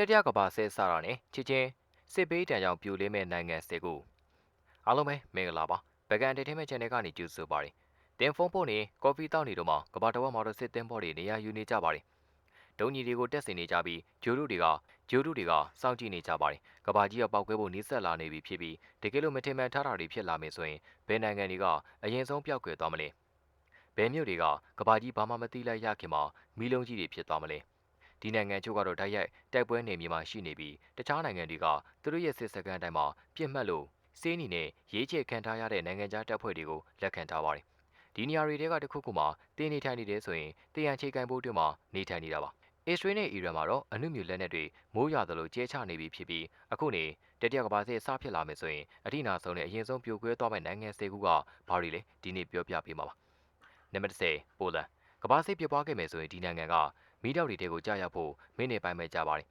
တတိယကမ္ဘာစစ်စတာနဲ့ချစ်ချင်းစစ်ဘေးတံကြောင့်ပြိုလဲမဲ့နိုင်ငံ၁၀ခုအားလုံးပဲမင်္ဂလာပါဗကန်တေထင်းမဲ့ channel ကနေကြိုဆိုပါရစေတင်ဖုန်းပို့နေကော်ဖီတောက်နေတော့မှကဘာတဝက်မော်ဒယ်စစ်တင်ဘော်တွေနေရာယူနေကြပါတယ်ဒုံကြီးတွေကိုတက်ဆင်နေကြပြီးဂျိုတို့တွေကဂျိုတို့တွေကစောင့်ကြည့်နေကြပါတယ်ကဘာကြီးကပောက်ကွဲဖို့နှိစက်လာနေပြီဖြစ်ပြီးတကယ်လို့မထင်မှန်ထားတာတွေဖြစ်လာမယ်ဆိုရင်ဘယ်နိုင်ငံတွေကအရင်ဆုံးပျောက်ကွယ်သွားမလဲဘယ်မြို့တွေကကဘာကြီးဘာမှမသိလိုက်ရခင်မှာမီးလုံးကြီးတွေဖြစ်သွားမလဲ ဒီနိုင်ငံချို့ကတော့တိုက်ရိုက်တိုက်ပွဲနေမြေမှာရှိနေပြီးတခြားနိုင်ငံတွေကသူတို့ရဲ့စစ်စခန်းတိုင်းမှာပြစ်မှတ်လို့စေးနီနဲ့ရေးချေခံထားရတဲ့နိုင်ငံခြားတပ်ဖွဲ့တွေကိုလက်ခံထားပါတယ်ဒီနေရာတွေတဲကတခုခုမှာတင်းနေထိုင်နေတယ်ဆိုရင်တရန်ချိကန်ဖို့အတွက်မှာနေထိုင်နေတာပါအစ္စရေးနဲ့အီရန်မှာတော့အနုမြူလက်နက်တွေမိုးရွာသလိုကျဲချနေပြီဖြစ်ပြီးအခုနေတတိယကမ္ဘာစစ်အစဖြစ်လာမယ်ဆိုရင်အထိနာဆုံးနဲ့အရင်ဆုံးပြိုကွဲသွားမယ့်နိုင်ငံ၁၀ခုကဘာတွေလဲဒီနေ့ပြောပြပေးမှာပါနံပါတ်10ပိုလန်ကမ္ဘာစစ်ပြပွားခဲ့မယ်ဆိုရင်ဒီနိုင်ငံက မီးတောက်တွေတဲကိုကြာရဖို့မိနစ်ပိုင်းပဲကြာပါတယ်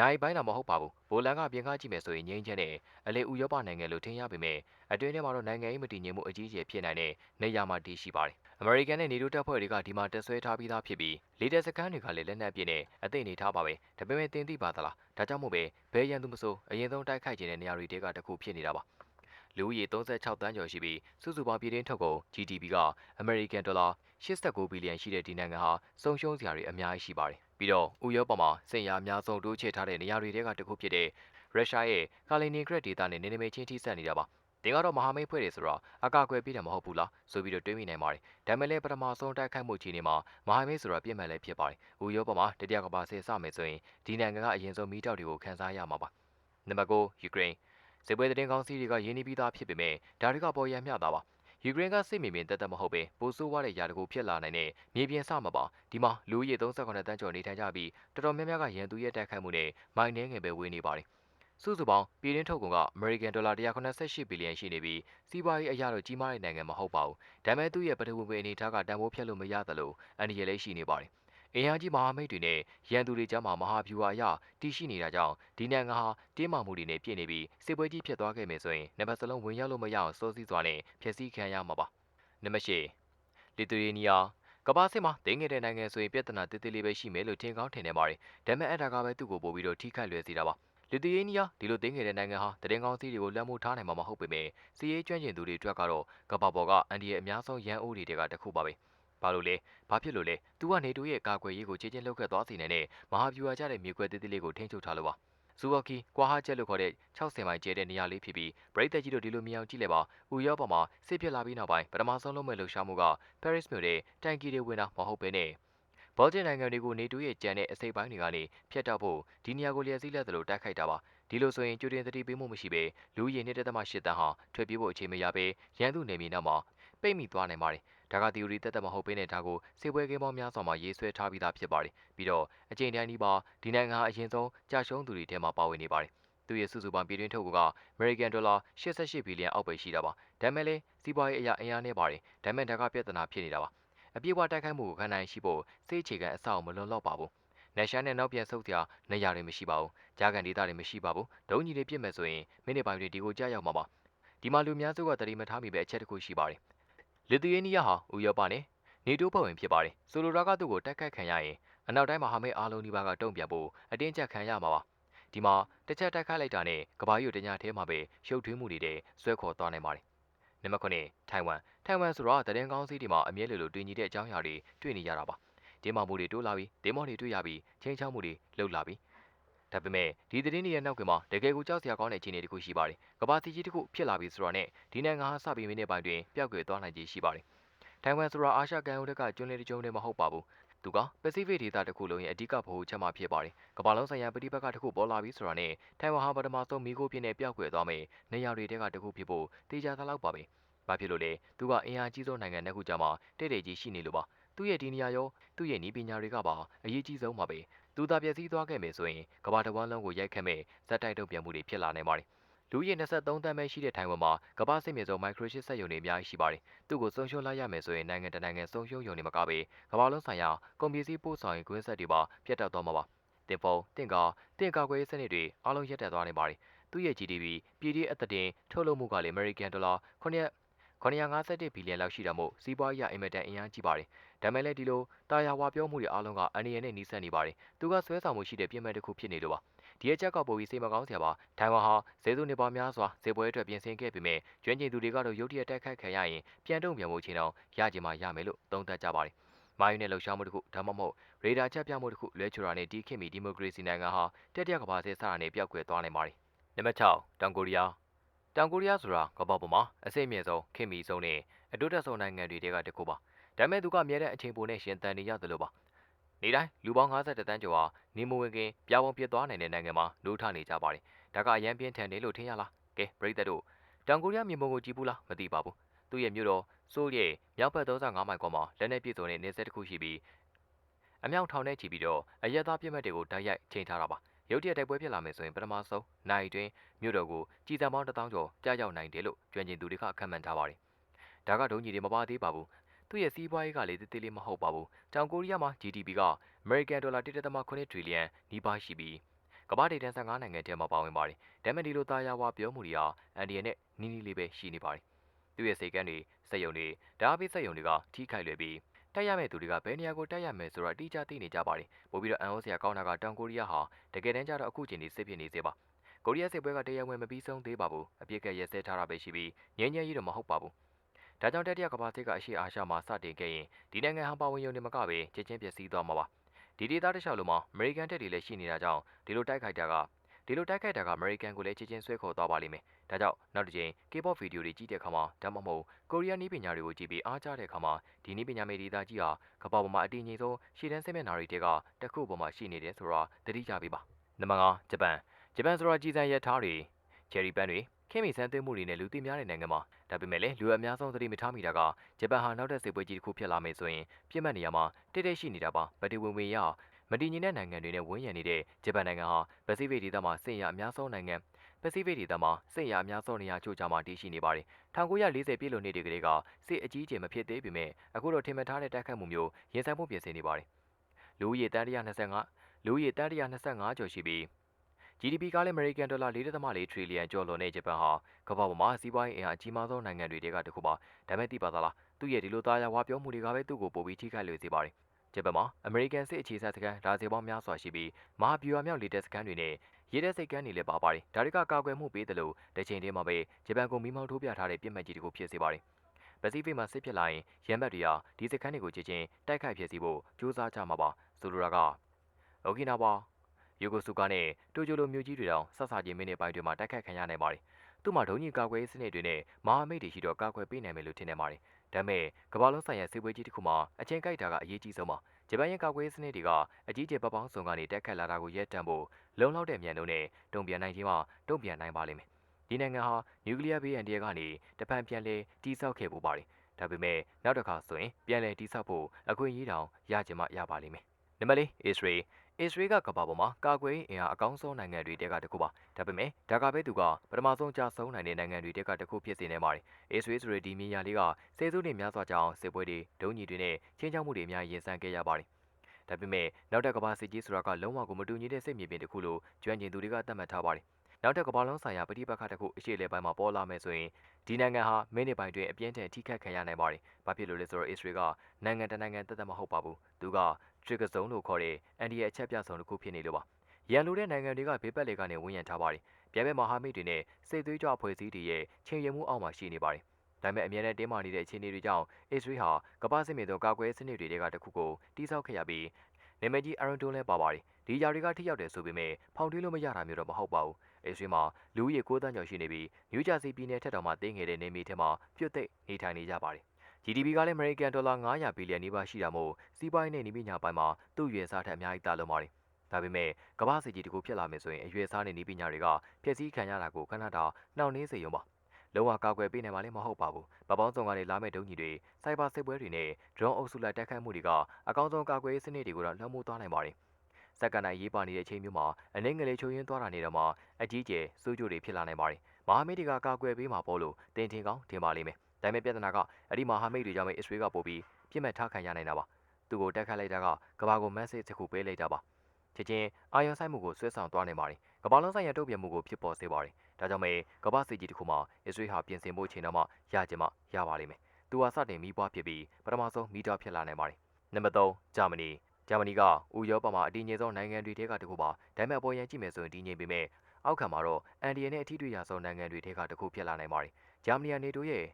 နိုင်ပိုင်းတော့မဟုတ်ပါဘူး။ဘိုလန်ကပြင်ကားကြည့်မယ်ဆိုရင်ငြိမ်းချမ်းတဲ့အလေဥရောပနိုင်ငံလို့ထင်ရပေမဲ့အတွင်းထဲမှာတော့နိုင်ငံရေးမတည်ငြိမ်မှုအကြီးအကျယ်ဖြစ်နိုင်တဲ့နေရာမှာတည်ရှိပါတယ်။အမေရိကန်နဲ့နေတိုးတပ်ဖွဲ့တွေကဒီမှာတက်ဆွဲထားပြီးသားဖြစ်ပြီးလေတပ်စခန်းတွေကလည်းလက်နက်ပြည့်နဲ့အသိနေထားပါပဲ။ဒါပေမဲ့တင်သိပါသလား။ဒါကြောင့်မို့ပဲဘဲရန်သူမဆိုအရင်ဆုံးတိုက်ခိုက်ခြင်းတဲ့နေရာတွေတဲကတခုဖြစ်နေတာပါ။ လူဦးရေ36တန်းကျော်ရှိပြီးစုစုပေါင်းပြည်တွင်းထုတ်ကုန် GDP ကအမေရိကန်ဒေါ်လာ89ဘီလီယံရှိတဲ့ဒီနိုင်ငံဟာဆုံးရှုံးစရာတွေအများကြီးရှိပါတယ်ပြီးတော့ဥရောပမှာစင်ရအများဆုံးတိုးချဲ့ထားတဲ့နေရာတွေတဲကတစ်ခုဖြစ်တဲ့ရုရှားရဲ့ကာလီနီဂရက်ဒေသနဲ့နေနေမေချင်းထိစပ်နေတာပါတင်ကတော့မဟာမိတ်ဖွဲ့တွေဆိုတော့အကာအကွယ်ပေးတယ်မဟုတ်ဘူးလားဆိုပြီးတော့တွေးမိနိုင်ပါတယ်ဒါမဲ့လည်းပထမဆုံးတိုက်ခိုက်မှုချီနေမှာမဟာမိတ်ဆိုတော့ပြစ်မှန်လည်းဖြစ်ပါတယ်ဥရောပမှာတတိယကမ္ဘာစစ်စမယ်ဆိုရင်ဒီနိုင်ငံကအရင်ဆုံးမီးတောက်တွေကိုခန်းစားရမှာပါနံပါတ်9ယူကရိန်း စစ်ပွဲသတင်းကောင်းစီးတွေကရင်းနှီးပြီးသားဖြစ်ပေမဲ့ဒါတွေကပေါ်ရမျှတာပါယူကရိန်းကစစ်မြေပြင်တက်တက်မဟုတ်ပဲပိုဆိုးဝါးတဲ့ຢာတကူဖြစ်လာနိုင်တဲ့မြေပြင်ဆမှာပါဒီမှာလူဦးရေ38တန်းကျော်နေထိုင်ကြပြီးတော်တော်များများကရန်သူရဲ့တိုက်ခိုက်မှုနဲ့မိုင်းနှင်းငယ်ပဲဝေးနေပါတယ်စုစုပေါင်းပြည်တွင်းထုတ်ကုန်ကအမေရိကန်ဒေါ်လာ188ဘီလီယံရှိနေပြီးစီးပွားရေးအရတော့ကြီးမားတဲ့နိုင်ငံမဟုတ်ပါဘူးဒါပေမဲ့သူ့ရဲ့ပထဝီဝင်အနေထားကတန်ဖိုးဖြတ်လို့မရသလိုအန္တရာယ်လည်းရှိနေပါတယ် အင်အားကြီးမဟာမိတ်တွေနဲ့ရန်သူတွေကြားမှာမဟာဗျူဟာအရတည်ရှိနေတာကြောင့်ဒီနိုင်ငံဟာတင်းမာမှုတွေနဲ့ပြည့်နေပြီးစစ်ပွဲကြီးဖြစ်သွားခဲ့မယ်ဆိုရင်နံပါတ်စလုံးဝင်ရောက်လို့မရအောင်စိုးစည်းစွာနဲ့ဖျက်ဆီးခံရမှာပါနံပါတ်၈လီတူယေနီးယားကမ္ဘာစစ်မှာတင်းငယ်တဲ့နိုင်ငံဆိုရင်ပြဿနာတိတိလေးပဲရှိမယ်လို့ထင်ကောင်းထင်နေပါတယ်ဒါပေမဲ့အဲ့ဒါကပဲသူ့ကိုပို့ပြီးတော့ထိခိုက်လွယ်စေတာပါလီတူယေနီးယားဒီလိုတင်းငယ်တဲ့နိုင်ငံဟာတရင်ကောင်းစီးတွေကိုလွှမ်းမိုးထားနိုင်မှာမဟုတ်ပေမဲ့စီးရေးကျွမ်းကျင်သူတွေအတွက်ကတော့ကမ္ဘာပေါ်ကအန်ဒီရဲ့အများဆုံးရန်အိုးတွေကတစ်ခုပါပဲ။ ဘာလို့လဲဘာဖြစ်လို့လဲသူကနေတိုရဲ့ကာကွယ်ရေးကိုခြေချင်းလှုပ်ခတ်သွားစေနိုင်တဲ့မဟာဗျူဟာကျတဲ့မြေကွက်သေးသေးလေးကိုထိန်းချုပ်ထားလို့ပါဇူဝကီကွာဟာချက်လို့ခေါ်တဲ့60မိုင်ကျဲတဲ့နေရာလေးဖြစ်ပြီးပရိသတ်ကြီးတို့ဒီလိုမြင်အောင်ကြည့်လိုက်ပါဥရောပမှာစစ်ဖြစ်လာပြီးနောက်ပိုင်းပထမဆုံးလုံးမဲ့လှုပ်ရှားမှုက Paris မြို့တဲ့တန်ကီတွေဝင်တာမဟုတ်ပဲနဲ့ဘော်ဂျင်နိုင်ငံတွေကိုနေတိုးရဲ့ကြံတဲ့အစိပ်ပိုင်းတွေကနေဖျက်တောက်ဖို့ဒီနေရာကိုလျက်စီးလက်သလိုတိုက်ခိုက်တာပါဒီလိုဆိုရင်ကြိုတင်သတိပေးမှုမရှိဘဲလူရည်2.8တန်းဟာထွက်ပြေးဖို့အချိန်မရဘဲရန်သူနေမြေနောက်မှာပိတ်မိသွားနိုင်ပါတယ် ဒါက theory တက်တက်မဟုတ်ဘဲနဲ့ဒါကိုစေပွဲကင်းပေါင်းများစွာမှာရေးဆွဲထားပြီးသားဖြစ်ပါတယ်ပြီးတော့အချိန်တန်းဒီပါဒီနိုင်ငံအရင်ဆုံးကြာရှုံးသူတွေထဲမှာပါဝင်နေပါတယ်သူရဲ့စုစုပေါင်းပြည်တွင်းထုတ်က American Dollar 88ဘီလီယံအောက်ပဲရှိတာပါဒါမဲ့လည်းစီးပွားရေးအရာအင်အားနဲ့ပါတယ်ဒါမဲ့ဒါကပြဿနာဖြစ်နေတာပါအပြည့်အဝတိုက်ခိုက်မှုကိုခံနိုင်ရှိဖို့စိတ်အခြေခံအဆောက်မလွန်လောက်ပါဘူးနေရှာနဲ့နောက်ပြန်ဆုတ်စရာနေရာတွေမရှိပါဘူးကြားကန်ဒေသတွေမရှိပါဘူးဒုံကြီးတွေပြစ်မဲ့ဆိုရင်မိနစ်ပိုင်းတွေဒီကိုကြားရောက်မှာပါဒီမှာလူများစုကတတိမထားမိပဲအချက်တစ်ခုရှိပါတယ် လစ်သူယေးနီးယားဟာဥရောပနဲ့နေတိုးဖွဲ့ဝင်ဖြစ်ပါတယ်။ဆိုလိုတာကသူ့ကိုတိုက်ခိုက်ခံရရင်အနောက်တိုင်းမဟာမိတ်အားလုံးဒီပါကတုံ့ပြန်ဖို့အတင်းကျပ်ခံရမှာပါ။ဒီမှာတစ်ချက်တိုက်ခိုက်လိုက်တာနဲ့ကဘာကြီးကိုတညာထဲမှာပဲရှုပ်ထွေးမှုတွေတဲ့ဆွဲခေါ်သွားနိုင်ပါတယ်။နံပါတ်9ထိုင်ဝမ်ထိုင်ဝမ်ဆိုတော့တရင်ကောင်းစီးဒီမှာအမြဲလိုလိုတွင်ညီတဲ့အကြောင်းအရာတွေတွေ့နေရတာပါ။ဒီမှာမှုတွေတိုးလာပြီးဒေမော့တွေတွေ့ရပြီးချင်းချောင်းမှုတွေလှုပ်လာပြီး ဒါပေမဲ့ဒီသတင်းတွေရဲ့နောက်ကမှာတကယ်ကိုကြောက်စရာကောင်းတဲ့အခြေအနေတစ်ခုရှိပါတယ်။ကဘာတီကြီးတစ်ခုဖြစ်လာပြီဆိုတော့နဲ့ဒီနိုင်ငံဟာစပြီးမိနစ်ပိုင်းတွင်ပျောက်ကွယ်သွားနိုင်ခြေရှိပါတယ်။ထိုင်ဝမ်ဆိုတာအာရှကမ်းရိုးတက်ကကျွန်းလေးတစ်ကျွန်းလေးမဟုတ်ပါဘူး။သူကပစိဖိတ်ဒေသတစ်ခုလုံးရဲ့အဓိကဗဟိုချက်မှဖြစ်ပါတယ်။ကမ္ဘာလုံးဆိုင်ရာပဋိပက္ခတစ်ခုပေါ်လာပြီဆိုတာနဲ့ထိုင်ဝမ်ဟာပထမဆုံးမိခိုးပြင်းနဲ့ပျောက်ကွယ်သွားမယ်။နေရာတွေတဲကတစ်ခုဖြစ်ဖို့တေချာသလောက်ပါပဲ။ဘာဖြစ်လို့လဲ။သူကအင်အားကြီးဆုံးနိုင်ငံတစ်ခုကြားမှာတဲ့တဲ့ကြီးရှိနေလို့ပါ။သူ့ရဲ့ဒီနေရာရောသူ့ရဲ့ဤပညာတွေကပါအရေးကြီးဆုံးပါပဲ သူသာပြည့်စည်သွားခဲ့မယ်ဆိုရင်ကမ္ဘာတစ်ဝန်းလုံးကိုရိုက်ခတ်မဲ့ဇက်တိုက်တုံ့ပြန်မှုတွေဖြစ်လာနိုင်ပါတယ်။လူကြီး23တန်းပဲရှိတဲ့ထိုင်ဝမ်မှာကမ္ဘာစစ်မြေစုံမိုက်ခရိုချစ်စက်ရုံတွေအများကြီးရှိပါတယ်။သူ့ကိုဆုံးရှုံးလိုက်ရမယ်ဆိုရင်နိုင်ငံတနိုင်ငံဆုံးရှုံးရုံတွေမကပဲကမ္ဘာလုံးဆိုင်ရာကုန်ပစ္စည်းပို့ဆောင်ရေးကွင်းဆက်တွေပါပြတ်တောက်သွားမှာပါ။တင်ဖုံတင့်ကာတင့်ကာကွယ်ရေးစနစ်တွေအားလုံးရပ်တန့်သွားနိုင်ပါတယ်။သူ့ရဲ့ GDP ပြည်ထအသက်တင်ထုတ်လုပ်မှုကလည်း American Dollar 9 951ဘီလီယံလောက်ရှိတာမို့စီးပွားရေးအင်မတန်အင်အားကြီးပါတယ်။ဒါမဲ့လည်းဒီလိုတာယာဝါပြောမှုတွေအားလုံးကအန်ရီယန်နဲ့နှီးစပ်နေပါတယ်။သူကဆွဲဆောင်မှုရှိတဲ့ပြင်မဲ့တစ်ခုဖြစ်နေလို့ပါဒီအချက်ကပိုပြီးစိတ်မကောင်းစရာပါထိုင်ဝမ်ဟာဇေသူနေပါများစွာဇေပွဲအတွက်ပြင်ဆင်ခဲ့ပေမဲ့ကျွမ်းကျင်သူတွေကတော့ရုတ်တရက်တိုက်ခိုက်ခံရရင်ပြန်တုံ့ပြန်မှုချင်းအောင်ရကြမှာရမယ်လို့သုံးသပ်ကြပါတယ်မာယူနဲ့လှုပ်ရှားမှုတစ်ခုဒါမှမဟုတ်ရေဒါချက်ပြမှုတစ်ခုလွဲချူတာနဲ့ဒီခေတ်မီဒီမိုကရေစီနိုင်ငံဟာတတိယကမ္ဘာစစ်စတာနဲ့ပျောက်ကွယ်သွားနိုင်ပါတယ်နံပါတ်6တောင်ကိုရီးယား တောင်ကိုရီးယားဆိုတာကမ္ဘာပေါ်မှာအစိမ့်မြင့်ဆုံးခေတ်မီဆုံးနဲ့အတူတက်ဆုံးနိုင်ငံတွေတဲကတစ်ခုပါဒါပေမဲ့သူကအမြဲတမ်းအချိန်ပိုနဲ့ရှင်သန်နေရတယ်လို့ပါနေတိုင်းလူပေါင်း50တန်းကျော်ဟာနေမဝင်ခင်ပြာပုံပြစ်သွားနိုင်တဲ့နိုင်ငံမှာနိုးထနေကြပါတယ်ဒါကအရန်ပြင်းထန်တယ်လို့ထင်ရလားကဲပရိသတ်တို့တောင်ကိုရီးယားမြေပုံကိုကြည့်ဘူးလားမသိပါဘူးသူ့ရဲ့မြို့တော်ဆိုးရဲ့မြောက်ဘက်35မိုင်ကွာမှာလက်နက်ပြည့်စုံတဲ့နေဆက်တစ်ခုရှိပြီးအမြောက်ထောင်နဲ့ချီပြီးတော့အရက်သားပြစ်မှတ်တွေကိုတိုက်ရိုက်ချိန်ထားတာပါ ရုတ်တရက်တိုက်ပွဲဖြစ်လာမယ်ဆိုရင်ပထမဆုံးနိုင်တွင်မြို့တော်ကိုကြည်စံပေါင်း1000ကျော်ကြားရောက်နိုင်တယ်လို့ကျွမ်းကျင်သူတွေကခန့်မှန်းထားပါတယ်ဒါကဒုံကြီးတွေမပါသေးပါဘူးသူ့ရဲ့စီးပွားရေးကလည်းတိတိလေးမဟုတ်ပါဘူးတောင်ကိုရီးယားမှာ GDP က American ဒေါ်လာ1.8 trillion နီးပါးရှိပြီးကမ္ဘာဒေသ15နိုင်ငံထဲမှာပါဝင်ပါတယ်ဒါပေမဲ့ဒီလိုသားရဝါပြောမှုတွေဟာအန်ဒီယန်နဲ့နီးနီးလေးပဲရှိနေပါတယ်သူ့ရဲ့စိတ်ကန်းတွေစက်ယုံတွေဓာတ်ပိစက်ယုံတွေကထိခိုက်လွယ်ပြီး တက်ရမယ့်သူတွေကဘယ်နေရာကိုတက်ရမယ်ဆိုတာအတိအကျသိနေကြပါတယ်ပို့ပြီးတော့အန်အိုစရာကောင်းတာကတောင်ကိုရီးယားဟာတကယ်တမ်းကျတော့အခုချိန်ဒီစစ်ဖြစ်နေသေးပါကိုရီးယားစစ်ပွဲကတရားဝင်မပြီးဆုံးသေးပါဘူးအပြစ်ကရဲစဲထားတာပဲရှိပြီးငြင်းငြင်းကြီးတော့မဟုတ်ပါဘူးဒါကြောင့်တတိယကမ္ဘာစစ်ကအရှိအာရှမှာစတင်ခဲ့ရင်ဒီနိုင်ငံဟာပါဝင်ရုံနဲ့မကပဲချက်ချင်းပျက်စီးသွားမှာပါဒီဒေသတစ်လျှောက်လုံးမှာအမေရိကန်တပ်တွေလည်းရှိနေတာကြောင့်ဒီလိုတိုက်ခိုက်တာက ဒီလိုတိုက်ခိုက်တာကအမေရိကန်ကိုလည်းချက်ချင်းဆွဲခေါ်သွားပါလိမ့်မယ်။ဒါကြောင့်နောက်တစ်ချိန် K-pop ဗီဒီယိုတွေကြည့်တဲ့အခါမှာဒါမှမဟုတ်ကိုရီးယားနည်းပညာတွေကိုကြည့်ပြီးအားကျတဲ့အခါမှာဒီနည်းပညာမေဒီတာကြီးဟာကမ္ဘာပေါ်မှာအတည်ငြိမ်ဆုံးရှေ့တန်းစစ်မျက်နှာတွေတဲကတစ်ခုပေါ်မှာရှိနေတယ်ဆိုတော့သတိကြပေးပါ။နံပါတ်5ဂျပန်ဂျပန်ဆိုတာကြီးစံရထားတွေချယ်ရီပန်းတွေခင်မီဆန်းသွင်းမှုတွေနဲ့လူသိများတဲ့နိုင်ငံမှာဒါပေမဲ့လည်းလူအများဆုံးသတိမထားမိတာကဂျပန်ဟာနောက်ထပ်စစ်ပွဲကြီးတစ်ခုဖြစ်လာမယ်ဆိုရင်ပြစ်မှတ်နေရာမှာတိတ်တိတ်ရှိနေတာပါဗတီဝင်ဝင်ရ မတည်ငြိမ်တဲ့နိုင်ငံတွေနဲ့ဝန်းရံနေတဲ့ဂျပန်နိုင်ငံဟာပစိဖိတ်ဒေသမှာစစ်ရအများဆုံးနိုင်ငံပစိဖိတ်ဒေသမှာစစ်ရအများဆုံးနေရာချို့ကြမှာတည်ရှိနေပါတယ်1940ပြည့်လွန်နှစ်တွေကလေးကစစ်အကြီးအကျယ်မဖြစ်သေးပေမဲ့အခုတော့ထင်မှတ်ထားတဲ့တိုက်ခတ်မှုမျိုးရင်ဆိုင်မှုပြင်ဆင်နေပါတယ်လူဦးရေတန်း125လူဦးရေတန်း125ကျော်ရှိပြီး GDP ကလည်း American ဒေါ်လာ4.4 trillion ကျော်လွန်တဲ့ဂျပန်ဟာကမ္ဘာပေါ်မှာစီးပွားရေးအင်အားအကြီးမားဆုံးနိုင်ငံတွေထဲကတစ်ခုပါဒါမဲ့သိပါသလားသူ့ရဲ့ဒီလိုသားရဝါပြောမှုတွေကပဲသူ့ကိုပိုပြီးထိခိုက်လွယ်စေပါတယ် ဂျပန်မှာ American စစ်အခြေစိုက်စခန်းဒါဇင်ပေါင်းများစွာရှိပြီးမဟာဗျူဟာမြောက်လေတပ်စခန်းတွေနဲ့ရေတပ်စိတ်ကမ်းတွေလည်းပါပါတယ်ဒါတွေကကာကွယ်မှုပေးတယ်လို့တစ်ချိန်တည်းမှာပဲဂျပန်ကိုမိမောင်းထိုးပြထားတဲ့ပြစ်မှတ်ကြီးတစ်ခုဖြစ်စေပါတယ်ပစိဖိတ်မှာစစ်ဖြစ်လာရင်ရန်ဘတ်တွေဟာဒီစခန်းတွေကိုကြည့်ချင်းတိုက်ခိုက်ဖြစ်စီဖို့ကြိုးစားကြမှာပါဆိုလိုတာကအိုကီနာဝါယိုကိုဆူကာနဲ့တိုကျိုလိုမြို့ကြီးတွေတောင်ဆက်ဆာချင်းမိနစ်ပိုင်းတွေမှာတိုက်ခိုက်ခံရနိုင်ပါတယ်သူ့မှာဒုံကြီးကာကွယ်ရေးစနစ်တွေနဲ့မဟာမိတ်တွေရှိတော့ကာကွယ်ပေးနိုင်မယ်လို့ထင်နေပါတယ် ဒါပေမဲ့ကမ္ဘာလုံးဆိုင်ရာစစ်ပွဲကြီးတစ်ခုမှာအချင်းကြိုက်တာကအရေးကြီးဆုံးပါဂျပန်ရဲ့ကာကွယ်ရေးစနစ်တွေကအကြီးကျယ်ပပောင်းစုံကနေတက်ခတ်လာတာကိုရဲတံဖို့လုံလောက်တဲ့မြန်နှုန်းနဲ့တုံ့ပြန်နိုင်ခြင်းမှတုံ့ပြန်နိုင်ပါလိမ့်မယ်ဒီနိုင်ငံဟာနျူကလ িয়ার ဘေးအန္တရာယ်ကနေတပံပြန်လဲတိစောက်ခဲ့ပူပါတယ်ဒါပေမဲ့နောက်တစ်ခါဆိုရင်ပြန်လဲတိစောက်ဖို့အခွင့်အရေးတောင်ရကြမှရပါလိမ့်မယ်နံပါတ်၄အစ္စရေး အစ္စရေးကကမ္ဘာပေါ်မှာကာကွယ်ရေးအင်အားအကောင်းဆုံးနိုင်ငံတွေတဲကတစ်ခုပါဒါပေမဲ့ဒါကပဲသူကပထမဆုံးကြာဆုံးနိုင်တဲ့နိုင်ငံတွေတဲကတစ်ခုဖြစ်စေနေပါတယ်အစ္စရေးဆိုတဲ့ဒီမြေယာလေးကဆယ်စုနှစ်များစွာကြာအောင်စစ်ပွဲတွေဒုံးကြီးတွေနဲ့ချင်းချောက်မှုတွေအများကြီးရင်ဆိုင်ခဲ့ရပါတယ်ဒါပေမဲ့နောက်ထပ်ကမ္ဘာစစ်ကြီးဆိုတာကလုံးဝကိုမတူညီတဲ့စိတ်မြေပြင်တစ်ခုလို့ကျွမ်းကျင်သူတွေကသတ်မှတ်ထားပါတယ်နောက်ထပ်ကမ္ဘာလုံးဆိုင်ရာပဋိပက္ခတစ်ခုအရှိလေပိုင်းမှာပေါ်လာမယ်ဆိုရင်ဒီနိုင်ငံဟာမိနစ်ပိုင်းတွင်အပြင်းထန်ထိခိုက်ခံရနိုင်ပါတယ်။ဘာဖြစ်လို့လဲဆိုတော့ Israel ကနိုင်ငံတနိုင်ငံတသက်မဟုတ်ပါဘူး။သူက trigger zone လို့ခေါ်တဲ့အန်ဒီရဲ့အချက်ပြဆောင်တစ်ခုဖြစ်နေလို့ပါ။ရန်လိုတဲ့နိုင်ငံတွေကဘေးပတ်လေကနေဝန်ရံထားပါတယ်။ပြဲဘက်မဟာမိတ်တွေနဲ့စိတ်သွေးကြွအဖွဲ့အစည်းတွေရဲ့ချိန်ရမှုအောက်မှာရှိနေပါတယ်။ဒါပေမဲ့အမြဲတမ်းတင်းမာနေတဲ့အခြေအနေတွေကြောင့် Israel ဟာကမ္ဘာစစ်မြေသောကာကွယ်စနစ်တွေကတစ်ခုကိုတိစောက်ခဲ့ရပြီးနာမည်ကြီး Aaron Donald လည်းပါပါတယ်။ဒီຢာတွေကထိရောက်တယ်ဆိုပေမဲ့ဖောင်ထွေးလို့မရတာမျိုးတော့မဟုတ်ပါဘူး။အစ္စရေးမှာလူဦးရေ9တန်းကျော်ရှိနေပြီးနယူးဂျာစီပြည်နယ်ထက်တောင်မှတင်းငယ်တဲ့နေမီထဲမှာပြွတ်သိပ်နေထိုင်နေကြပါတယ်။ GDP ကလည်း American ဒေါ်လာ900ဘီလီယံနီးပါးရှိတာမို့စီးပွားရေးနဲ့နည်းပညာပိုင်းမှာသူ့ရွယ်စားထက်အများကြီးတာလုံးပါတယ်။ဒါပေမဲ့ကမ္ဘာစစ်ကြီးတကူဖြစ်လာမယ်ဆိုရင်အရွယ်စားနဲ့နည်းပညာတွေကဖျက်ဆီးခံရတာကိုခဏတာနှောင့်နှေးစေရုံပါ။လုံးဝကာကွယ်ပေးနိုင်မှာလည်းမဟုတ်ပါဘူး။ပပောင်းစုံကနေလာမဲ့ဒုံကြီးတွေစိုက်ဘာစစ်ပွဲတွေနဲ့ drone အုပ်စုလိုက်တိုက်ခိုက်မှုတွေကအကောင်းဆုံးကာကွယ်ရေးစနစ်တွေကိုတော့လွှမ်းမိုးသွားနိုင်ပါတယ်စက္ကန့်တိုင်းရေးပါနေတဲ့အချိန်မျိုးမှာအနှိမ့်ငယ်လေးချိုးရင်းသွားတာနေတော့မှအကြီးကျယ်စိုးကြိုတွေဖြစ်လာနိုင်ပါတယ်။မဟာမိတ်တွေကကာကွယ်ပေးမှာပေါ့လို့တင်ထင်ကောင်းထင်ပါလိမ့်မယ်။ ဒါပေမဲ့ပြဿနာကအဲ့ဒီမဟာမိတ်တွေကြောင့်ပဲအစ္စရေးကပို့ပြီးပြစ်မှတ်ထားခံရနိုင်တာပါ။သူကိုတက်ခတ်လိုက်တာကကဘာကို message တစ်ခုပေးလိုက်တာပါ။ချက်ချင်းအာရုံစိုက်မှုကိုဆွဲဆောင်သွားနိုင်ပါတယ်။ကဘာလုံးဆိုင်ရာတုံ့ပြန်မှုကိုဖြစ်ပေါ်စေပါတယ်။ဒါကြောင့်မဲကဘာစစ်ကြီးတစ်ခုမှာအစ္စရေးဟာပြင်ဆင်ဖို့ချိန်တော့မှရကြမှရပါလိမ့်မယ်။သူဟာစတင်မိပွားဖြစ်ပြီးပထမဆုံးမီတာဖြစ်လာနိုင်ပါတယ်။နံပါတ်3ဂျာမနီဂျာမနီကဥရောပမှာအတည်ငြိမ်ဆုံးနိုင်ငံတွေထဲကတစ်ခုပါဒါပေမဲ့အပေါ်ရန်ကြည့်မယ်ဆိုရင်တည်ငြိမ်ပေမဲ့အောက်ခံမှာတော့အန်ဒီယန်နဲ့အထီးတွေ့ရဆုံးနိုင်ငံတွေထဲကတစ်ခုဖြစ်လာနိုင်ပါတယ်ဂျာမနီကနေတိုရဲ့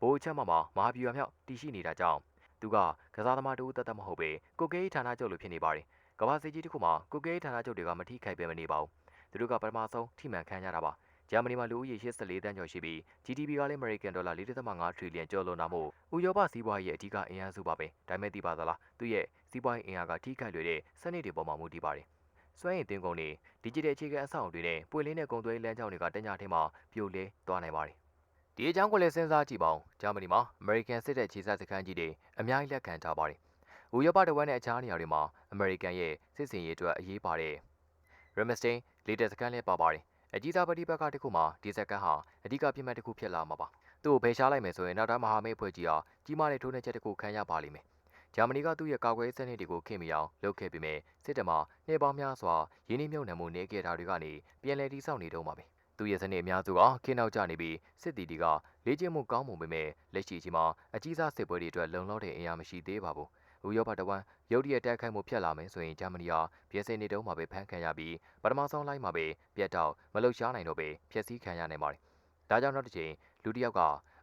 ဘိုးချက်မှမှာမဟာဗျူဟာမြောက်တည်ရှိနေတာကြောင့်သူကကစားသမားတူတတ်တတ်မဟုတ်ပေကိုကေးဌာနချုပ်လိုဖြစ်နေပါတယ်ကမ္ဘာစစ်ကြီးတစ်ခုမှာကိုကေးဌာနချုပ်တွေကမထိခိုက်ပဲမနေပါဘူးသူတို့ကပထမဆုံးထိမှန်ခံရတာပါဂျာမနီမှာလူဦးရေ84တန်းကျော်ရှိပြီး GDP ကလည်းအမေရိကန်ဒေါ်လာ4.5ထရီလီယံကျော်လွန်တာမို့ဥရောပစီးပွားရေးရဲ့အဓိကအင်အားစုပါပဲဒါပေမဲ့သိပါသလားသူရဲ့စီးပွားရေးအင်အားကထိခိုက်လွယ်တဲ့စနစ်တွေပေါ်မှာမူတည်ပါတယ်စွမ်းရည်တင်ကုန်တွေဒီဂျစ်တယ်အခြေခံအဆောက်အအုံတွေနဲ့ပွင့်လင်းတဲ့ကုန်သွယ်ရေးလမ်းကြောင်းတွေကတညထင်းမှာပြိုလဲသွားနိုင်ပါတယ် ဒီအကြောင်းကိုလည်းစဉ်းစားကြည့်ပါဦးဂျာမနီမှာအမေရိကန်စစ်တပ်ခြေစစခန်းကြီးတွေအများကြီးလက်ခံထားပါတယ်ဥရောပတဝက်နဲ့အခြားနေရာတွေမှာအမေရိကန်ရဲ့စစ်စင်ရေးအတွက်အရေးပါတဲ့ Remstein လေတပ်စခန်းလည်းပါပါတယ်အကြီးစားပဋိပက္ခတစ်ခုမှာဒီစကန်ဟာအဓိကပြစ်မှတ်တစ်ခုဖြစ်လာမှာပါ။သူ့ကိုဖယ်ရှားလိုက်မယ်ဆိုရင်နောက်တိုင်းမဟာမိတ်ဖွဲ့ကြီးဟာကြီးမားတဲ့ထိုးနှက်ချက်တစ်ခုခံရပါလိမ့်မယ်။ဂျာမနီကသူ့ရဲ့ကာကွယ်ရေးစနစ်တွေကိုခင်မီအောင်လုပ်ခဲ့ပေမဲ့စစ်တပ်မှာနှေပေါင်းများစွာရင်းနှီးမြှုပ်နှံမှုနေခဲ့တာတွေကနေပြန်လည်တည်ဆောက်နေတော့မှာပဲ။ သူ့ရဲ့စနစ်အများစုကခင်းနောက်ကျနေပြီးစစ်တီတွေကလေ့ကျင့်မှုကောင်းမှုပေမဲ့လက်ရှိချိန်မှာအကြီးစားစစ်ပွဲတွေအတွက်လုံလောက်တဲ့အင်အားမရှိသေးပါဘူး။ဥရောပတဝမ်းရုတ်တရက်တိုက်ခိုက်မှုဖြစ်လာမယ်ဆိုရင်ဂျာမနီဟာပြည်စင်နေတုံးမှာပဲဖမ်းခံရပြီးပထမဆုံးလိုက်မှာပဲပြတ်တော့မလုံရှားနိုင်တော့ပဲဖျက်ဆီးခံရနိုင်ပါတယ်။ဒါကြောင့်နောက်တစ်ချိန်လူတစ်ယောက်က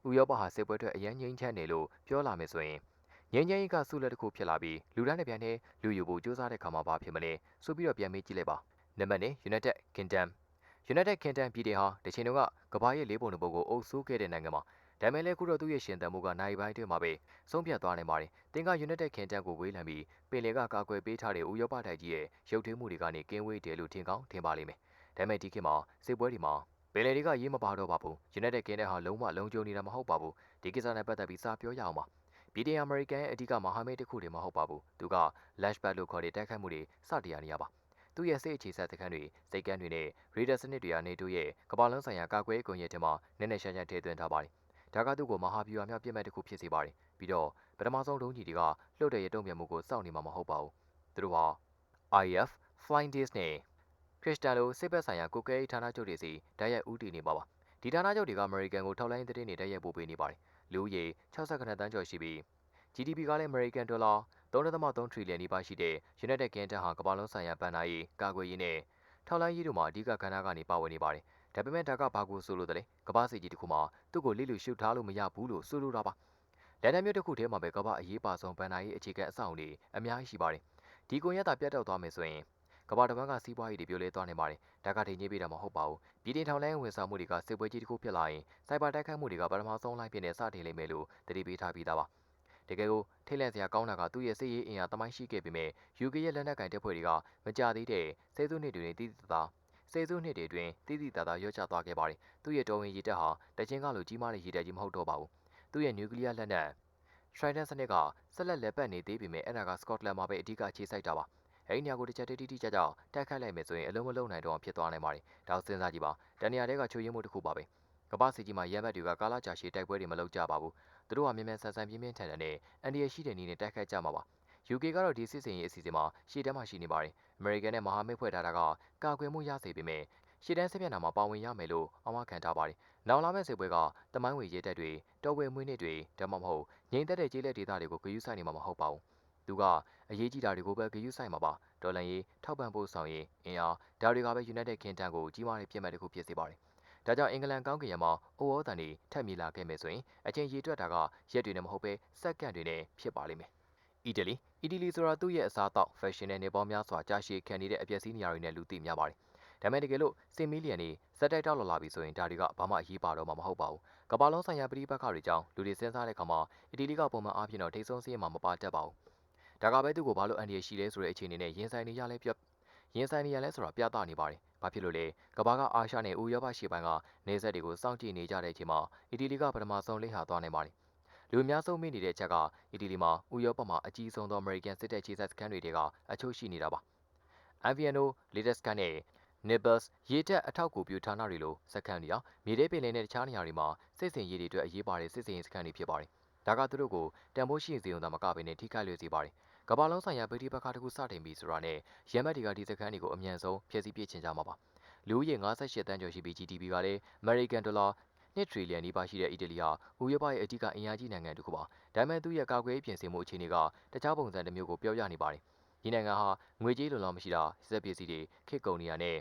ဥရောပဟာစစ်ပွဲအတွက်အရန်ငိမ့်ချမ်းနေလို့ပြောလာမယ်ဆိုရင်ငင်းငင်းကြီးကဆုလက်တစ်ခုဖြစ်လာပြီးလူတန်းတစ်ပြန်နဲ့လူယူဖို့စူးစမ်းတဲ့ခါမှာဘာဖြစ်မလဲဆိုပြီးတော့ပြန်မေးကြည့်လိုက်ပါနံပါတ်1 United Kingdom United Kingdom ပြည်တယ်ဟာတချိန်တုန်းကကမ္ဘာရဲ့လေးပုံတစ်ပုံကိုအုပ်စိုးခဲ့တဲ့နိုင်ငံမှာဒါမဲ့လည်းခုတော့သူ့ရဲ့ရှင်သန်မှုကနိုင်ပိုင်းတွင်မှာပဲဆုံးဖြတ်သွားနိုင်ပါတယ်။တင်က United ခင်တန်းကိုဝေးလံပြီးပင်လယ်ကကာကွယ်ပေးထားတဲ့ဥရောပတိုက်ကြီးရဲ့ရုပ်ထွေးမှုတွေကနေကင်းဝေးတယ်လို့ထင်ကောင်းထင်ပါလိမ့်မယ်။ဒါမဲ့ဒီခေတ်မှာစစ်ပွဲတွေမှာပင်လယ်တွေကရေးမပါတော့ပါဘူး။ United ခင်တဲ့ဟာလုံးဝလုံးကျုံနေတာမဟုတ်ပါဘူး။ဒီကိစ္စနဲ့ပတ်သက်ပြီးစာပြောရအောင်ပါ။ပြည်တင်အမေရိကန်ရဲ့အဓိကမဟာမိတ်တစ်ခုတည်းမဟုတ်ပါဘူး။သူက Lashback လို့ခေါ်တဲ့တိုက်ခိုက်မှုတွေစတရားနေရပါ။ သူ့ရဲ့စိတ်အခြေဆက်စခန်းတွေစိတ်ကန်းတွေနဲ့ရေဒါစနစ်တွေကနေတို့ရဲ့ကမ္ဘာလုံးဆိုင်ရာကာကွယ်ကွန်ရက်တွေမှာနည်းနည်းရှားရှားထည့်သွင်းထားပါတယ်ဒါကသူ့ကိုမဟာဗျူဟာမြောက်ပြစ်မှတ်တစ်ခုဖြစ်စေပါတယ်ပြီးတော့ပထမဆုံးလုံးကြီးတွေကလှုပ်တဲ့ရတုံ့ပြန်မှုကိုစောင့်နေမှာမဟုတ်ပါဘူးသူတို့ဟာ IF Flying Days နဲ့ခရစ်စတန်လိုစစ်ဘက်ဆိုင်ရာကိုကဲဌာနချုပ်တွေစီတိုက်ရိုက်ဦးတည်နေပါပါဒီဌာနချုပ်တွေကအမေရိကန်ကိုထောက်လိုင်းသတင်းတွေတိုက်ရိုက်ပို့ပေးနေပါတယ်လူဦးရေ68တန်းကျော်ရှိပြီး GDP ကလည်း American Dollar 3.3 trillion နီးပါးရှိတဲ့ United Kingdom ဟာကမ္ဘာလုံးဆိုင်ရာဗန်နာရေးကာကွယ်ရေးနဲ့ထောက်လိုင်းရေးတို့မှာအဓိကကဏ္ဍကနေပါဝင်နေပါတယ်ဒါပေမဲ့ဒါကဘာကိုဆိုလို့တလဲကဘာစီကြီးတစ်ခုမှာသူ့ကိုလိလူရှုထားလို့မရဘူးလို့ဆိုလိုတာပါလန်ဒန်မြို့တစ်ခုထဲမှာပဲကဘာအရေးပါဆုံးဗန်နာရေးအခြေခံအဆောက်အုံတွေအများကြီးရှိပါတယ်ဒီကွန်ရက်တာပြတ်တောက်သွားမယ်ဆိုရင်ကဘာတဝမ်းကစီးပွားရေးတွေပြိုလဲသွားနေပါတယ်ဒါကထိန်ကြီးပေးတာမဟုတ်ပါဘူးပြည်တင်ထောင်လိုင်းဝန်ဆောင်မှုတွေကစစ်ပွဲကြီးတစ်ခုဖြစ်လာရင်စိုက်ဘာတိုက်ခိုက်မှုတွေကပထမဆုံးလိုက်ဖြစ်နေစတင်လိမ့်မယ်လို့တတိပေးထားပြီးသားပါ တကယ်ကိုထိတ်လန့်စရာကောင်းတာကသူ့ရဲ့စစ်ရေးအင်အားတမိုင်းရှိခဲ့ပေမဲ့ UK ရဲ့လက်နက်ကင်တပ်ဖွဲ့တွေကမကြသေးတဲ့ဆယ်စုနှစ်တွေနဲ့တည်တည်သားဆယ်စုနှစ်တွေအတွင်းတည်တည်တာတာရော့ချသွားခဲ့ပါတယ်။သူ့ရဲ့တော်ဝင်ရည်တပ်ဟာတချင်းကလိုကြီးမားတဲ့ရည်တပ်ကြီးမဟုတ်တော့ပါဘူး။သူ့ရဲ့နျူကလ িয়ার လက်နက် Trident စနစ်ကဆက်လက်လက်ပတ်နေသေးပေမဲ့အဲ့ဒါက Scotland မှာပဲအဓိကအခြေစိုက်တာပါ။အဲ့ဒီနေရာကိုတစ်ချက်တိတိကျကျတိုက်ခတ်လိုက်မယ်ဆိုရင်အလုံးမလုံးနိုင်တော့ဖြစ်သွားနိုင်ပါတယ်။ဒါကိုစဉ်းစားကြည့်ပါ။တန်နေရာတွေကချိုးရင်းမှုတစ်ခုပါပဲ။ ကပ္ပစီကြီးမှာရန်ဘတ်တွေကကာလာကြာရှည်တိုက်ပွဲတွေမလုပ်ကြပါဘူး။သူတို့ကမြင်မြန်ဆန်ဆန်ပြင်းပြင်းထန်ထန်နဲ့အန်ဒီရရှိတဲ့နည်းနဲ့တိုက်ခတ်ကြမှာပါ။ UK ကတော့ဒီစစ်စင်ရေးအစီအစဉ်မှာရှေ့တန်းမှာရှိနေပါတယ်။ American နဲ့မဟာမိတ်ဖွဲ့ထားတာကကာကွယ်မှုရစေပေမဲ့ရှေ့တန်းစစ်မျက်နှာမှာပါဝင်ရမယ်လို့အမခံထားပါတယ်။နောက်လာမယ့်စစ်ပွဲကတမိုင်းဝေရဲတက်တွေတော်ဝဲမွေးနေ့တွေဒါမှမဟုတ်ငိမ့်သက်တဲ့ကျေးလက်ဒေသတွေကိုဂရုစိုက်နေမှာမဟုတ်ပါဘူး။သူကအရေးကြီးတာတွေကိုပဲဂရုစိုက်မှာပါ။ဒေါ်လန်ရေးထောက်ပံ့ဖို့ဆောင်ရေးအင်အားဒါတွေကပဲ United Kingdom ကိုကြီးမားတဲ့ပြစ်မှတ်တစ်ခုဖြစ်စေပါတယ်။ ဒါကြောင့်အင်္ဂလန်ကောင်းကင်ယံမှာအိုဝေါ်တန်တွေထပ်မြေလာခဲ့မယ်ဆိုရင်အချင်းရေတွက်တာကရက်တွေနဲ့မဟုတ်ပဲစက္ကန့်တွေနဲ့ဖြစ်ပါလိမ့်မယ်။အီတလီအီတလီဆိုတာသူ့ရဲ့အစားအသောက် fashion နဲ့နေပေါင်းများစွာကြာရှည်ခံနေတဲ့အပျက်စီးနေရာတွေနဲ့လူသိများပါတယ်ဒါမဲ့တကယ်လို့စင်မီလီယံနေစက်တိုက်တောက်လာလာပြီဆိုရင်ဒါတွေကဘာမှအရေးပါတော့မှာမဟုတ်ပါဘူးကမ္ဘာလုံးဆိုင်ရာပြည်ပခါတွေကြောင့်လူတွေစဉ်းစားတဲ့အခါမှာအီတလီကပုံမှန်အားဖြင့်တော့ထိတ်ဆုံးစည်းရမှာမပါတတ်ပါဘူးဒါကပဲသူ့ကိုဘာလို့အန်ဒီရရှိလဲဆိုတဲ့အခြေအနေနဲ့ရင်ဆိုင်နေရလဲပြရင်ဆိုင်နေရလဲဆိုတာပြသနေပါတယ် ဘာဖြစ်လို့လဲကမ္ဘာကအာရှနဲ့ဥရောပရှေ့ပိုင်းကနေဆက်တွေကိုစောင့်ကြည့်နေကြတဲ့အချိန်မှာအီတလီကပထမဆုံးလိမ့်ဟာသွားနေပါတယ်လူအများဆုံးမိနေတဲ့အချက်ကအီတလီမှာဥရောပမှာအကြီးဆုံးသောအမေရိကန်စစ်တပ်ခြေဆက်စခန်းတွေတဲကအချို့ရှိနေတာပါ။ Aviano, Latest နဲ့ Nibbles ရေတပ်အထောက်အကူပြုဌာနတွေလိုစခန်းတွေဟာမြေထဲပင်လယ်နဲ့တခြားနေရာတွေမှာစစ်စင်ရေးတွေအတွက်အရေးပါတဲ့စစ်စင်ရေးစခန်းတွေဖြစ်ပါတယ်။ဒါကသူတို့ကိုတန်ဖိုးရှိစေုံသာမကဘဲနဲ့ထိခိုက်လွယ်စေပါတယ်။ ကမ္ဘာလုံးဆိုင်ရာဗိတိပခါတစ်ခုစတင်ပြီးဆိုတာနဲ့ရမတ်တွေကဒီစခန်းတွေကိုအမြန်ဆုံးဖျက်ဆီးပစ်ချင်ကြမှာပါ။လူဦးရေ58တန်းကျော်ရှိပြီး GDP ကလည်း American Dollar 2 trillion နီးပါးရှိတဲ့အီတလီဟာဥရောပရဲ့အဓိကအင်အားကြီးနိုင်ငံတစ်ခုပါ။ဒါပေမဲ့သူ့ရဲ့ကာကွယ်ရေးပြင်ဆင်မှုအခြေအနေကတခြားပုံစံတစ်မျိုးကိုပြောပြနေပါတယ်။ဒီနိုင်ငံဟာငွေကြေးလုံလောက်မရှိတာစက်ပစ္စည်းတွေခေတ်ကုန်နေရတဲ့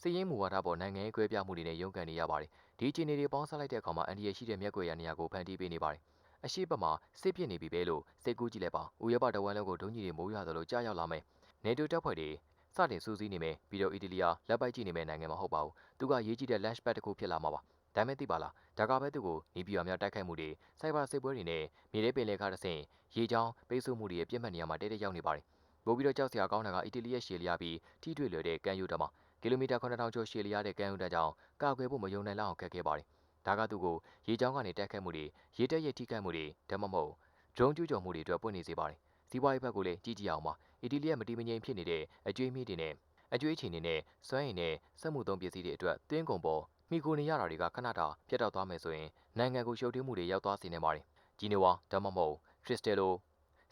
စီးရင်မူဝါဒပေါ်နိုင်ငံရေးကွဲပြားမှုတွေနဲ့ရုန်းကန်နေရပါတယ်ဒီအခြေအနေတွေပေါင်းစပ်လိုက်တဲ့အခါမှာအန်ဒီရရှိတဲ့မျက်ကွယ်ရနေရာကိုဖန်တီးပေးနေပါတယ် အရှိတ်မှာစစ်ပြစ်နေပြီပဲလို့စိတ်ကူးကြည့်လိုက်ပါဥရောပတဝမ်းလုံးကိုဒုံကြီးတွေမိုးရွာသလိုကြားရောက်လာမယ်နေတိုတပ်ဖွဲ့တွေစတင်စူးစီးနေမယ်ပြီးတော့အီတလီယာလက်ပိုက်ကြည့်နေမယ်နိုင်ငံမဟုတ်ပါဘူးသူကရေးကြည့်တဲ့ launch pad တစ်ခုဖြစ်လာမှာပါဒါမဲ့သိပါလားဒါကပဲသူ့ကိုနီးပြူအများတိုက်ခိုက်မှုတွေစိုက်ဘာစစ်ပွဲတွေနဲ့မြေထဲပင်လယ်ကတဆင့်ရေချောင်းပိတ်ဆို့မှုတွေရဲ့ပြစ်မှတ်နေရာမှာတဲတဲရောက်နေပါတယ်ပို့ပြီးတော့ကြောက်စရာကောင်းတာကအီတလီရဲ့ရှေလျားပြီးထိတွေ့လွယ်တဲ့ကန်ယူတမှာကီလိုမီတာ9000ကျော်ရှည်လျားတဲ့ကမ်းရိုးတန်းကြောင့်ကာကွယ်ဖို့မယုံနိုင်လောက်အောင်ခက်ခဲပါတယ်။ ဒါကသူ့ကိုရေကြောင်းကနေတိုက်ခတ်မှုတွေရေတက်ရဲ့ထိခိုက်မှုတွေဒါမှမဟုတ်ဒရုန်းကျူးကျော်မှုတွေအတွက်ပွင့်နေစေပါတယ်။စီးပွားရေးဘက်ကိုလည်းကြည့်ကြည့်အောင်ပါ။အီတလီရဲ့မတည်မငြိမ်ဖြစ်နေတဲ့အကျွေးမြင့်တွေနဲ့အကျွေးချင်နေတဲ့စွမ်းရည်နဲ့စက်မှုသုံးပစ္စည်းတွေအတွက်တင်းကုန်ပေါ်မိကိုနေရတာတွေကခဏတာပြတ်တောက်သွားမယ်ဆိုရင်နိုင်ငံကိုရှုပ်ထွေးမှုတွေရောက်သွားစေနိုင်ပါတယ်။ဂျီနီဝါဒါမှမဟုတ်ခရစ္စတယ်လို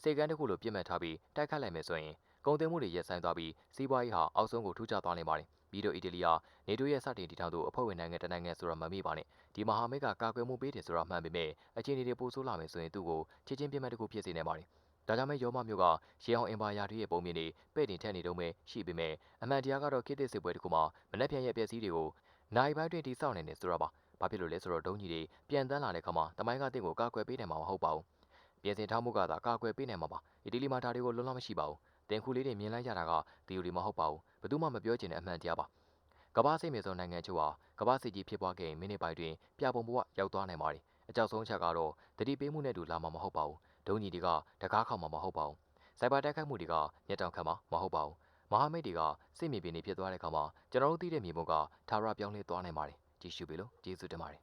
စေကန်းတစ်ခုလိုပြစ်မှတ်ထားပြီးတိုက်ခတ်လိုက်မယ်ဆိုရင်ကုန်သွယ်မှုတွေရပ်ဆိုင်းသွားပြီးစီးပွားရေးဟာအောက်ဆုံးကိုထူးခြားသွားနိုင်ပါတယ်။ ပြီးတော့အီတလီယာနေတိုရဲ့စတင်တည်ထောင်သူအဖွဲ့ဝင်နိုင်ငံတနိုင်ငံဆိုတာမမေ့ပါနဲ့။ဒီမဟာမိတ်ကကာကွယ်မှုပေးတယ်ဆိုတာမှန်ပေမဲ့အခြေအနေတွေပိုဆိုးလာမယ်ဆိုရင်သူ့ကိုချစ်ချင်းပြတ်မှတ်တစ်ခုဖြစ်စေနိုင်ပါတယ်။ဒါကြောင့်မဲရောမမျိုးကရေအောင်အင်ပါယာတွေရဲ့ပုံမြင်တွေပဲ့တင်ထက်နေတော့မဲရှိပေမဲ့အမှန်တရားကတော့ခေတ်သစ်စစ်ပွဲတစ်ခုမှာမနှက်ပြန်ရဲ့ပျက်စီးတွေကိုနိုင်ပိုင်းတွင်တိစောက်နေတယ်ဆိုတာပါ။ဘာဖြစ်လို့လဲဆိုတော့ဒုံကြီးတွေပြန်တန်းလာတဲ့ခါမှာတမိုင်းကတင့်ကိုကာကွယ်ပေးနိုင်မှာမဟုတ်ပါဘူး။ပြင်ဆင်ထားမှုကသာကာကွယ်ပေးနိုင်မှာပါ။အီတလီမှာဒါတွေကိုလုံးဝမရှိပါဘူး။ တင်ခုလေးတွေမြင်လိုက်ရတာကသီယိုရီမဟုတ်ပါဘူး။ဘယ်သူမှမပြောချင်တဲ့အမှန်တရားပါ။ကမ္ဘာစိတ်မြေဆုံးနိုင်ငံချို့ဟာကမ္ဘာစစ်ကြီးဖြစ်ပွားခဲ့ရင်မိနစ်ပိုင်းတွင်ပြပုံဘဝရောက်သွားနိုင်ပါတယ်။အကြောက်ဆုံးချက်ကတော့တတိပေးမှုနဲ့တူလာမှာမဟုတ်ပါဘူး။ဒုံကြီးတွေကတကားခေါမှာမဟုတ်ပါဘူး။စိုက်ဘာတိုက်ခိုက်မှုတွေကညက်တောင်ခံမှာမဟုတ်ပါဘူး။မဟာမိတ်တွေကစိတ်မြေပြင်တွေဖြစ်သွားတဲ့အခါမှာကျွန်တော်တို့သိတဲ့မြေပုံကသာရပြောင်းလဲသွားနိုင်ပါတယ်။ကြည့်ရှုပြီလို့ကျေးဇူးတင်ပါတယ်